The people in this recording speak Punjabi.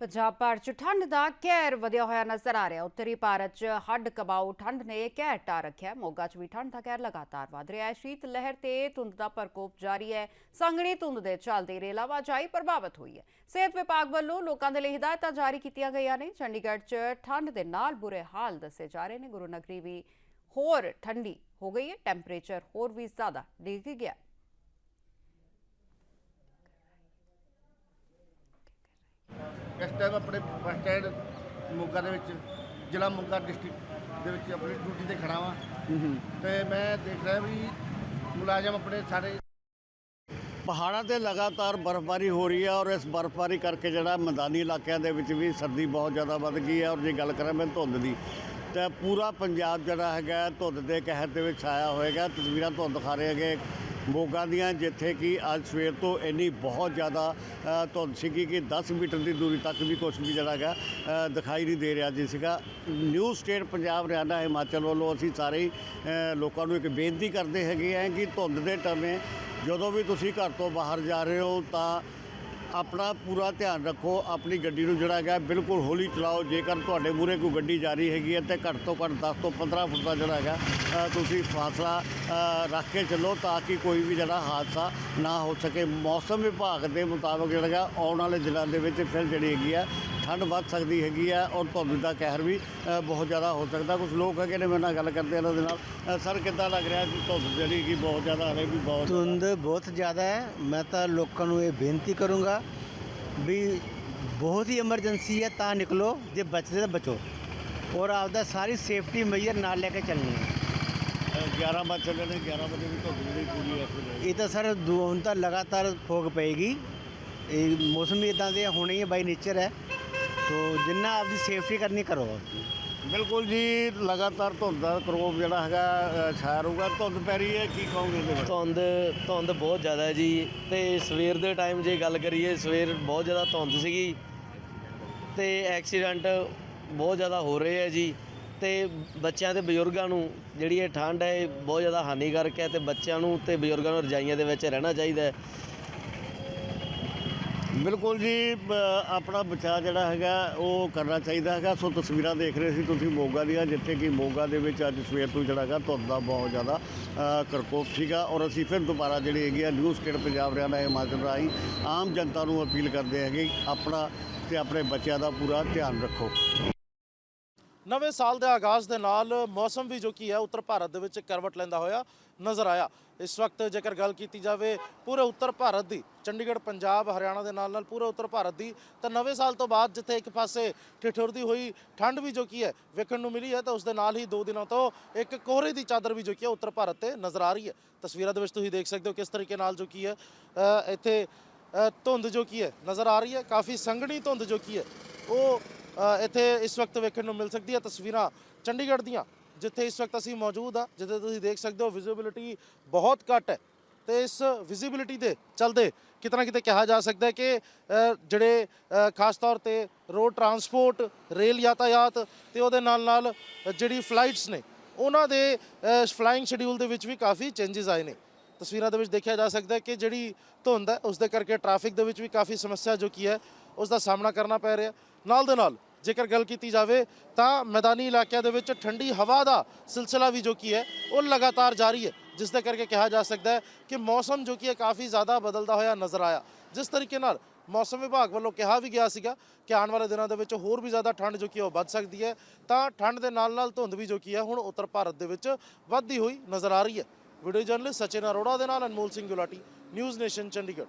ਪੰਜਾਬ ਭਰ 'ਚ ਠੰਡ ਦਾ ਕਹਿਰ ਵਧਿਆ ਹੋਇਆ ਨਜ਼ਰ ਆ ਰਿਹਾ। ਉੱਤਰੀ ਭਾਰਤ 'ਚ ਹੱਡ ਕਬਾਊ ਠੰਡ ਨੇ ਕਹਿਰ ਟਾ ਰੱਖਿਆ। ਮੋਗਾ 'ਚ ਵੀ ਠੰਡ ਦਾ ਕਹਿਰ ਲਗਾਤਾਰ ਵਧ ਰਿਹਾ ਹੈ। ਸ਼ੀਤ ਲਹਿਰ ਤੇ ਧੁੰਦ ਦਾ ਪ੍ਰਕੋਪ ਜਾਰੀ ਹੈ। ਸੰਘਣੀ ਧੁੰਦ ਦੇ ਚੱਲਦੇ ਰੇਲ ਆਵਾਜਾਈ ਪ੍ਰਭਾਵਿਤ ਹੋਈ ਹੈ। ਸਿਹਤ ਵਿਭਾਗ ਵੱਲੋਂ ਲੋਕਾਂ ਦੇ ਲਈ ਹਦਾਇਤਾਂ ਜਾਰੀ ਕੀਤੀਆਂ ਗਈਆਂ ਨੇ। ਚੰਡੀਗੜ੍ਹ 'ਚ ਠੰਡ ਦੇ ਨਾਲ ਬੁਰੇ ਹਾਲ ਦੱਸੇ ਜਾ ਰਹੇ ਨੇ। ਗੁਰੂ ਨਗਰੀ ਵੀ ਹੋਰ ਠੰਡੀ ਹੋ ਗਈ ਹੈ। ਟੈਂਪਰੇਚਰ ਹੋਰ ਵੀ ਜ਼ਿਆਦਾ ਡਿੱਗ ਗਿਆ। ਇਸ ਟਾਈਮ ਆਪਣੇ ਬੱਸ ਸਟੈਂਡ ਮੋਗਾ ਦੇ ਵਿੱਚ ਜ਼ਿਲ੍ਹਾ ਮੋਗਾ ਡਿਸਟ੍ਰਿਕਟ ਦੇ ਵਿੱਚ ਆਪਣੀ ਡਿਊਟੀ ਤੇ ਖੜਾ ਵਾਂ। ਤੇ ਮੈਂ ਦੇਖ ਰਿਹਾ ਵੀ ਮੁਲਾਜ਼ਮ ਆਪਣੇ ਸਾਰੇ ਪਹਾੜਾਂ ਤੇ ਲਗਾਤਾਰ ਬਰਫ਼ਬਾਰੀ ਹੋ ਰਹੀ ਹੈ ਔਰ ਇਸ ਬਰਫ਼ਬਾਰੀ ਕਰਕੇ ਜਿਹੜਾ ਮੈਦਾਨੀ ਇਲਾਕਿਆਂ ਦੇ ਵਿੱਚ ਵੀ ਸਰਦੀ ਬਹੁਤ ਜ਼ਿਆਦਾ ਵੱਧ ਗਈ ਹੈ ਔਰ ਜੇ ਗੱਲ ਕਰਾਂ ਮੈਂ ਧੁੰਦ ਦੀ ਤਾਂ ਪੂਰਾ ਪੰਜਾਬ ਜਿਹੜਾ ਹੈਗਾ ਧੁੰਦ ਦੇ ਕਹਿਰ ਦੇ ਵਿੱਚ ਆਇਆ ਹੋਏਗਾ। ਤਸਵੀਰਾਂ ਤੁਹਾਨੂੰ ਦਿਖਾ ਰਹੇ ਹੈਗੇ। ਮੋਗਾ ਦੀਆਂ, ਜਿੱਥੇ ਕਿ ਅੱਜ ਸਵੇਰ ਤੋਂ ਇੰਨੀ ਬਹੁਤ ਜ਼ਿਆਦਾ ਧੁੰਦ ਸੀਗੀ ਕਿ 10 ਮੀਟਰ ਦੀ ਦੂਰੀ ਤੱਕ ਵੀ ਕੁਛ ਵੀ ਜਿਹੜਾ ਹੈਗਾ ਦਿਖਾਈ ਨਹੀਂ ਦੇ ਰਿਹਾ ਜੀ ਸੀਗਾ। ਨਿਊ ਸਟੇਟ ਪੰਜਾਬ ਹਰਿਆਣਾ, ਹਿਮਾਚਲ ਵੱਲੋਂ ਅਸੀਂ ਸਾਰੇ ਹੀ ਲੋਕਾਂ ਨੂੰ ਇੱਕ ਬੇਨਤੀ ਕਰਦੇ ਹੈਗੇ ਆ ਕਿ ਧੁੰਦ ਦੇ ਟਮੇ ਜਦੋਂ ਵੀ ਤੁਸੀਂ ਘਰ ਤੋਂ ਬਾਹਰ ਜਾ ਰਹੇ ਹੋ ਤਾਂ ਆਪਣਾ ਪੂਰਾ ਧਿਆਨ ਰੱਖੋ, ਆਪਣੀ ਗੱਡੀ ਨੂੰ ਜਿਹੜਾ ਹੈਗਾ ਬਿਲਕੁਲ ਹੌਲੀ ਚਲਾਓ। ਜੇਕਰ ਤੁਹਾਡੇ ਮੂਹਰੇ ਕੋਈ ਗੱਡੀ ਜਾ ਰਹੀ ਹੈਗੀ ਹੈ ਤੇ ਘੱਟ ਤੋਂ ਘੱਟ 10 ਤੋਂ 15 ਫੁੱਟ ਦਾ ਜਿਹੜਾ ਹੈਗਾ ਤੁਸੀਂ ਫਾਸਲਾ ਰੱਖ ਕੇ ਚੱਲੋ ਤਾਂ ਕਿ ਕੋਈ ਵੀ ਜਿਹੜਾ ਹਾਦਸਾ ਨਾ ਹੋ ਸਕੇ। ਮੌਸਮ ਵਿਭਾਗ ਦੇ ਮੁਤਾਬਕ ਜਿਹੜਾ ਹੈਗਾ, ਆਉਣ ਵਾਲੇ ਦਿਨਾਂ ਦੇ ਵਿੱਚ ਫਿਰ ਜਿਹੜੀ ਹੈਗੀ ਆ ਠੰਡ ਵੱਧ ਸਕਦੀ ਹੈਗੀ ਆ ਔਰ ਧੁੰਦ ਦਾ ਕਹਿਰ ਵੀ ਬਹੁਤ ਜ਼ਿਆਦਾ ਹੋ ਸਕਦਾ। ਕੁਝ ਲੋਕ ਹੈਗੇ ਨੇ ਮੇਰੇ ਨਾਲ ਗੱਲ ਕਰਦੇ ਇਹਨਾਂ ਦੇ ਨਾਲ। ਸਰ ਕਿੱਦਾਂ ਲੱਗ ਰਿਹਾ ਕਿ ਧੁੰਦ ਜਿਹੜੀ ਕਿ ਬਹੁਤ ਜ਼ਿਆਦਾ ਹਲੇ ਵੀ ਬਹੁਤ ਧੁੰਦ ਬਹੁਤ ਜ਼ਿਆਦਾ ਹੈ। ਮੈਂ ਤਾਂ ਲੋਕਾਂ ਨੂੰ ਇਹ ਬੇਨਤੀ ਕਰੂੰਗਾ ਵੀ ਬਹੁਤ ਹੀ ਐਮਰਜੈਂਸੀ ਹੈ ਤਾਂ ਨਿਕਲੋ। ਜੇ ਬਚਦੇ ਤਾਂ ਬਚੋ। ਔਰ ਆਪਦਾ ਸਾਰੀ ਸੇਫਟੀ ਮੇਜਰ ਨਾਲ ਲੈ ਕੇ ਚੱਲਣੀ ਹੈ। 11 ਵਜੇ ਚੱਲੇ ਨੇ 11 ਵਜੇ ਵੀ ਧੁੰਦ ਜਿਹੜੀ ਪੂਰੀ ਹੈ ਇਹ ਤਾਂ ਸਰ ਹੁਣ ਤਾਂ ਲਗਾਤਾਰ ਫੋਗ ਪਏਗੀ। ਇਹ ਮੌਸਮ ਹੀ ਇਦਾਂ ਦੇ ਹੋਣੇ ਹੀ ਬਾਈ ਨੇਚਰ ਹੈ। ਤੋ ਜਿੰਨਾ ਆਪਦੀ ਸੇਫਟੀ ਕਰਨੀ ਕਰੋ। ਆਪਦੀ ਬਿਲਕੁਲ ਜੀ ਲਗਾਤਾਰ ਧੁੰਦ ਦਾ ਕਰੋਪ ਜਿਹੜਾ ਹੈਗਾ ਅ, ਛਾਇਆ ਰਹੂਗਾ। ਧੁੰਦ ਪੈ ਰਹੀ ਹੈ ਕੀ ਕਹੋਗੇ ਇਹਦੇ ਬਾਰੇ? ਧੁੰਦ ਧੁੰਦ ਬਹੁਤ ਜ਼ਿਆਦਾ ਹੈ ਜੀ। ਤੇ ਸਵੇਰ ਦੇ ਟਾਈਮ ਜੇ ਗੱਲ ਕਰੀਏ ਸਵੇਰ ਬਹੁਤ ਜ਼ਿਆਦਾ ਧੁੰਦ ਸੀਗੀ। ਤੇ ਐਕਸੀਡੈਂਟ ਬਹੁਤ ਜ਼ਿਆਦਾ ਹੋ ਰਹੇ ਹੈ ਜੀ। ਤੇ ਬੱਚਿਆਂ ਤੇ ਬਜ਼ੁਰਗਾਂ ਨੂੰ ਜਿਹੜੀ ਇਹ ਠੰਡ ਹੈ ਇਹ ਬਹੁਤ ਜ਼ਿਆਦਾ ਹਾਨੀਕਾਰਕ ਹੈ। ਤੇ ਬੱਚਿਆਂ ਨੂੰ ਤੇ ਬਜ਼ੁਰਗਾਂ ਨੂੰ ਰਜਾਈਆਂ ਦੇ ਵਿੱਚ ਰਹਿਣਾ ਚਾਹੀਦਾ ਹੈ। ਬਿਲਕੁਲ ਜੀ ਆਪਣਾ ਬਚਾਅ ਜਿਹੜਾ ਹੈਗਾ, ਉਹ ਕਰਨਾ ਚਾਹੀਦਾ ਹੈਗਾ। ਸੋ ਤਸਵੀਰਾਂ ਦੇਖ ਰਹੇ ਸੀ ਤੁਸੀਂ ਮੋਗਾ ਦੀਆਂ, ਜਿੱਥੇ ਕਿ ਮੋਗਾ ਦੇ ਵਿੱਚ ਅੱਜ ਸਵੇਰ ਤੋਂ ਜਿਹੜਾ ਹੈਗਾ, ਧੁੰਦ ਦਾ ਬਹੁਤ ਜ਼ਿਆਦਾ ਕਰਕੋਪ ਸੀਗਾ। ਔਰ ਅਸੀਂ ਫਿਰ ਦੁਬਾਰਾ ਜਿਹੜੀ ਹੈਗੀ ਆ, ਨਿਊਜ਼ ਸਟੇਟ ਪੰਜਾਬ ਹਰਿਆਣਾ ਹਿਮਾਚਲ ਰਾਹੀਂ ਆਮ ਜਨਤਾ ਨੂੰ ਅਪੀਲ ਕਰਦੇ ਹੈਗੇ, ਆਪਣਾ ਤੇ ਆਪਣੇ ਬੱਚਿਆਂ ਦਾ ਪੂਰਾ ਧਿਆਨ ਰੱਖੋ। ਨਵੇਂ ਸਾਲ ਦੇ ਆਗਾਜ਼ ਦੇ ਨਾਲ ਮੌਸਮ ਵੀ ਜੋ ਕੀ ਹੈ, ਉੱਤਰ ਭਾਰਤ ਦੇ ਵਿੱਚ ਕਰਵਟ ਲੈਂਦਾ ਹੋਇਆ ਨਜ਼ਰ ਆਇਆ। ਇਸ ਵਕਤ ਜੇਕਰ ਗੱਲ ਕੀਤੀ ਜਾਵੇ ਪੂਰੇ ਉੱਤਰ ਭਾਰਤ ਦੀ, ਚੰਡੀਗੜ੍ਹ, ਪੰਜਾਬ, ਹਰਿਆਣਾ ਦੇ ਨਾਲ ਨਾਲ ਪੂਰੇ ਉੱਤਰ ਭਾਰਤ ਦੀ, ਤਾਂ ਨਵੇਂ ਸਾਲ ਤੋਂ ਬਾਅਦ ਜਿੱਥੇ ਇੱਕ ਪਾਸੇ ਠਿਠੁਰਦੀ ਹੋਈ ਠੰਡ ਵੀ ਜੋ ਕੀ ਹੈ, ਵੇਖਣ ਨੂੰ ਮਿਲੀ ਹੈ, ਤਾਂ ਉਸ ਦੇ ਨਾਲ ਹੀ ਦੋ ਦਿਨਾਂ ਤੋਂ ਇੱਕ ਕੋਹਰੇ ਦੀ ਚਾਦਰ ਵੀ ਜੋ ਕੀ ਹੈ, ਉੱਤਰ ਭਾਰਤ ਤੇ ਨਜ਼ਰ ਆ ਰਹੀ ਹੈ। ਤਸਵੀਰਾਂ ਦੇ ਵਿੱਚ ਤੁਸੀਂ ਦੇਖ ਸਕਦੇ ਹੋ ਕਿਸ ਤਰੀਕੇ ਨਾਲ ਜੋ ਕੀ ਹੈ ਇੱਥੇ ਧੁੰਦ ਜੋ ਕੀ ਹੈ, ਨਜ਼ਰ ਆ ਰਹੀ ਹੈ। ਕਾਫੀ ਸੰਘਣੀ ਧੁੰਦ ਜੋ ਕੀ ਹੈ, ਉਹ ਇੱਥੇ ਇਸ ਵਕਤ ਵੇਖਣ ਨੂੰ ਮਿਲ ਸਕਦੀ ਹੈ ਤਸਵੀਰਾਂ ਚੰਡੀਗੜ੍ਹ ਦੀਆਂ, ਜਿੱਥੇ ਇਸ ਵਕਤ ਅਸੀਂ ਮੌਜੂਦ ਆ ਜਿੱਥੇ ਤੁਸੀਂ ਦੇਖ ਸਕਦੇ ਹੋ ਵਿਜ਼ਿਬਿਲਿਟੀ ਬਹੁਤ ਘੱਟ ਹੈ। ਤੇ ਇਸ ਵਿਜ਼ਿਬਿਲਿਟੀ ਦੇ ਚਲਦੇ ਕਿਤਨਾ ਕਿਤੇ ਕਿਹਾ ਜਾ ਸਕਦਾ ਹੈ ਕਿ ਜਿਹੜੇ ਖਾਸ ਤੌਰ ਤੇ ਰੋਡ ਟਰਾਂਸਪੋਰਟ ਰੇਲ ਯਾਤਾਯਾਤ ਤੇ ਉਹਦੇ ਨਾਲ ਨਾਲ ਜਿਹੜੀ ਫਲਾਈਟਸ ਨੇ, ਉਹਨਾਂ ਦੇ ਫਲਾਈਂਗ ਸ਼ਡਿਊਲ ਦੇ ਵਿੱਚ ਵੀ ਕਾਫੀ ਚੇਂਜਸ ਆਏ ਨੇ। ਤਸਵੀਰਾਂ ਦੇ ਵਿੱਚ ਦੇਖਿਆ ਜਾ ਸਕਦਾ ਹੈ ਕਿ ਜਿਹੜੀ ਧੁੰਦ ਹੈ ਉਸ ਦੇ ਕਰਕੇ ਟ੍ਰੈਫਿਕ ਦੇ ਵਿੱਚ ਵੀ ਕਾਫੀ ਸਮੱਸਿਆ ਜੋ ਕੀ ਹੈ ਉਸ ਦਾ ਸਾਹਮਣਾ ਕਰਨਾ ਪੈ ਰਿਹਾ। ਨਾਲ ਦੇ ਨਾਲ ਜੇਕਰ ਗੱਲ ਕੀਤੀ ਜਾਵੇ ਤਾਂ ਮੈਦਾਨੀ ਇਲਾਕਿਆਂ ਦੇ ਵਿੱਚ ਠੰਡੀ ਹਵਾ ਦਾ ਸਿਲਸਿਲਾ ਵੀ ਜੋ ਕੀ ਹੈ, ਉਹ ਲਗਾਤਾਰ ਜਾਰੀ ਹੈ, ਜਿਸ ਦੇ ਕਰਕੇ ਕਿਹਾ ਜਾ ਸਕਦਾ ਹੈ ਕਿ ਮੌਸਮ ਜੋ ਕੀ ਹੈ ਕਾਫੀ ਜ਼ਿਆਦਾ ਬਦਲਦਾ ਹੋਇਆ ਨਜ਼ਰ ਆਇਆ। ਜਿਸ ਤਰੀਕੇ ਨਾਲ ਮੌਸਮ ਵਿਭਾਗ ਵੱਲੋਂ ਕਿਹਾ ਵੀ ਗਿਆ ਸੀਗਾ ਕਿ ਆਉਣ ਵਾਲੇ ਦਿਨਾਂ ਦੇ ਵਿੱਚ ਹੋਰ ਵੀ ਜ਼ਿਆਦਾ ਠੰਡ ਜੋ ਕਿ ਉਹ ਵੱਧ ਸਕਦੀ ਹੈ, ਤਾਂ ਠੰਡ ਦੇ ਨਾਲ ਨਾਲ ਧੁੰਦ ਵੀ ਜੋ ਕੀ ਹੈ ਹੁਣ ਉੱਤਰ ਭਾਰਤ ਦੇ ਵਿੱਚ ਵੱਧਦੀ ਹੋਈ ਨਜ਼ਰ ਆ ਰਹੀ ਹੈ। ਵੀਡੀਓ ਜਰਨਲਿਸਟ ਸਚਿਨ ਅਰੋੜਾ ਦੇ ਨਾਲ ਅਨਮੋਲ ਸਿੰਘ ਗੁਲਾਟੀ ਨਿਊਜ਼ ਨੇਸ਼ਨ ਚੰਡੀਗੜ੍ਹ।